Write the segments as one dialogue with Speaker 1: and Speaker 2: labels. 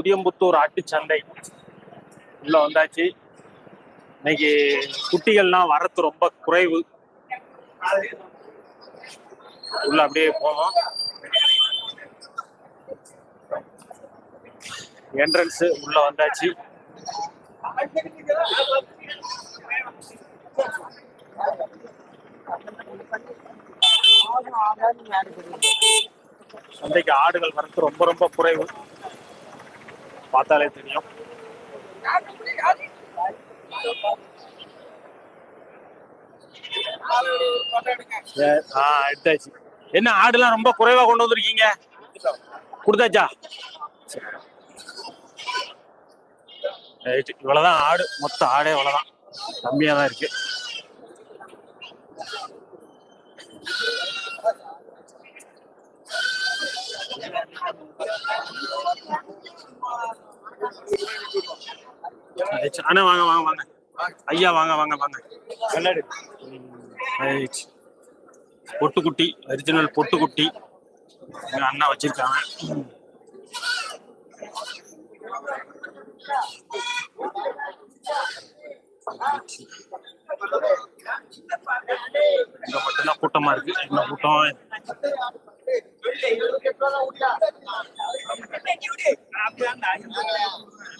Speaker 1: புதியம்புத்தூர் ஆட்டுச்சந்தை உள்ள வந்தாச்சு. இன்னைக்கு குட்டிகள்லாம் வரத்து ரொம்ப குறைவு. உள்ள அப்படியே போவோம் என்ட்ரன்ஸ் உள்ள வந்தாச்சு. சந்தைக்கு ஆடுகள் வரத்து ரொம்ப ரொம்ப குறைவு. பார்த்தாலே தெரியும். எடுத்தாச்சு. என்ன ஆடுலாம் ரொம்ப குறைவா கொண்டு வந்திருக்கீங்க? கொடுத்தாச்சா? இவ்வளவுதான் ஆடு. மொத்த ஆடே இவ்வளவுதான். கம்மியா தான் இருக்கு. ரைட். அண்ணா வாங்க வாங்க வாங்க. ஐயா வாங்க வாங்க வாங்க. ரைட். பொட்டுக்குட்டி ஒரிஜினல் பொட்டுக்குட்டி. அண்ணா வச்சிருக்காங்க. இங்க மட்டும்தான் கூட்டமா இருக்கு. இந்த கூட்டம்?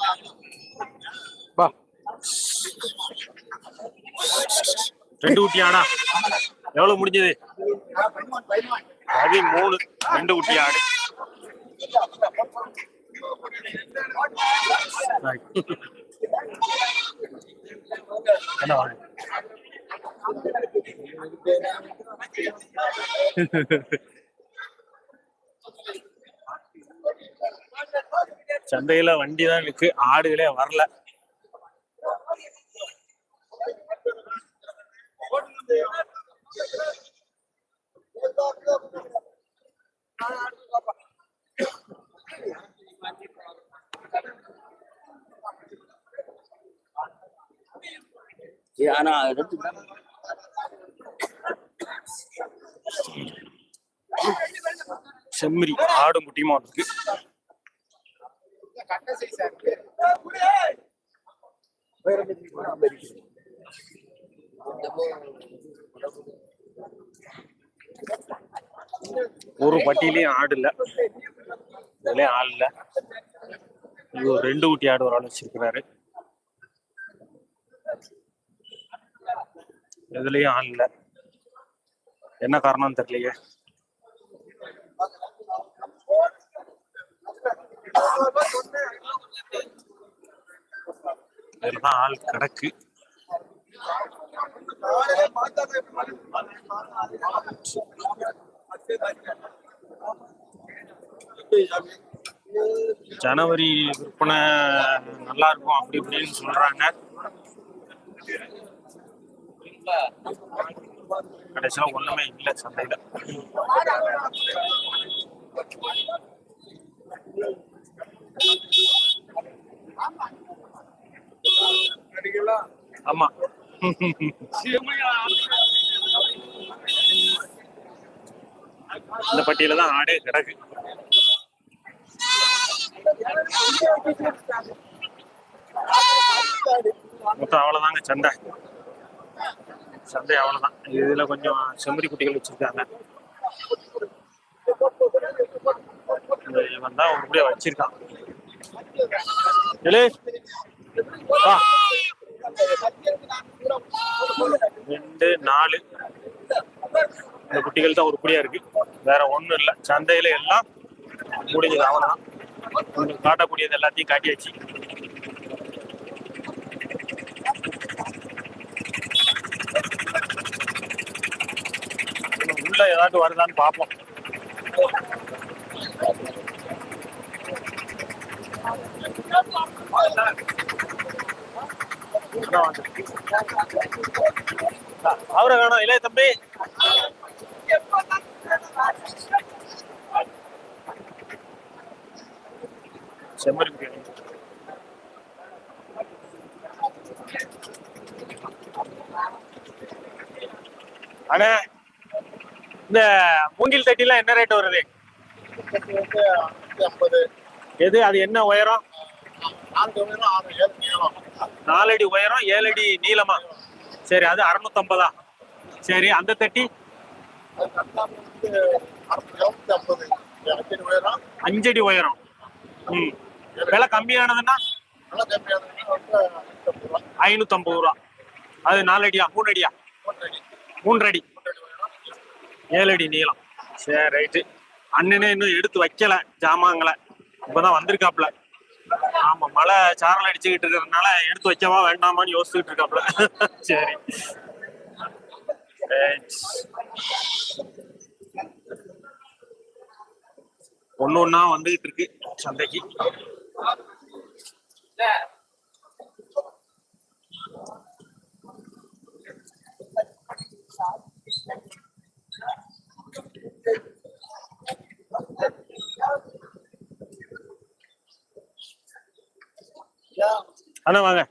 Speaker 1: வா ரெண்டு குட்டி எவ்வளவு முடிஞ்சது? பதிமூணு ரெண்டு குட்டி ஆடு என்ன சந்தையில வண்டி தான் இருக்கு. ஆடுகளே வரல.
Speaker 2: ஆனா
Speaker 1: செம்மறி ஆடும் குட்டியுமா இருக்கு ஒரு பட்டியிலயும் ஆடு இல்ல. இதுலயும் ஆள் இல்ல. ஒரு ரெண்டு குட்டி ஆடு ஒரு ஆள் வச்சிருக்கிறாரு. எதுலயும் ஆள் இல்ல. என்ன காரணம் தெரியலையே. இதுலதான் ஆள் கிடக்கு. ஜனவரி விற்பனை நல்லா இருக்கும் அப்படி இப்படின்னு சொல்றாங்க. கிடைச்சா ஒண்ணுமே இல்லை சந்தையில ஆமா. இந்த பட்டியல தான் ஆடே கிடக்கு. மொத்தம் அவ்வளவுதாங்க சண்டை. சந்தை அவ்வளோதான் இதில் கொஞ்சம் செம்மறி குட்டிகள் வச்சுருக்காங்க. இவன் தான் ஒரு வச்சிருக்கான். எழு. வா. ரெண்டு நாலு. இந்த குட்டிகள் தான் உருப்படியா இருக்கு. வேற ஒண்ணும் இல்லை. சந்தையில எல்லாம் முடிஞ்சது. அவ்வளவுதான். உங்களுக்கு காட்டக்கூடியது எல்லாத்தையும் காட்டியாச்சு. இன்னும் ஏதாட்டும் வருதான்னு பார்ப்போம் அவரை வேணும் இல்லையே தம்பி. செம்மறி பிரியாணி அண்ணே. இந்த மூங்கில் தட்டிலாம் என்ன ரேட் வருது?
Speaker 3: வந்து ஐம்பது
Speaker 1: எது? அது என்ன உயரம்?
Speaker 2: நான்கு உயரம் ஆறு ஏழு அடி
Speaker 1: நாலடி உயரம் ஏழடி நீளமா? சரி அது அறுநூத்தம்பதா? சரி அந்த தட்டி?
Speaker 2: அது அறுநூத்தி ஐம்பது அஞ்சடி உயரம்.
Speaker 1: அஞ்சடி உயரம் ம். விலை கம்மியானதுன்னா?
Speaker 2: நல்லா ஐநூத்தி ரூபா
Speaker 1: ஐநூத்தம்பது ரூபா. அது நாலடியா அடியா?
Speaker 2: மூணு
Speaker 1: மூன்றடி
Speaker 2: மூன்றடி.
Speaker 1: ஏழடி நீளம். சரி ரைட்டு அண்ணனே இன்னும் எடுத்து வைக்கல ஜாமாங்களை இப்பதான் வந்திருக்காப்ல ஆமா மழை சாரல் அடிச்சுக்கிட்டு இருக்கிறதுனால எடுத்து வைக்கவா வேண்டாமான்னு யோசிச்சுட்டு இருக்காப்ல சரி. ஒன்னு ஒண்ணு வந்துகிட்டு இருக்கு சந்தைக்கு. அண்ணா வாங்க.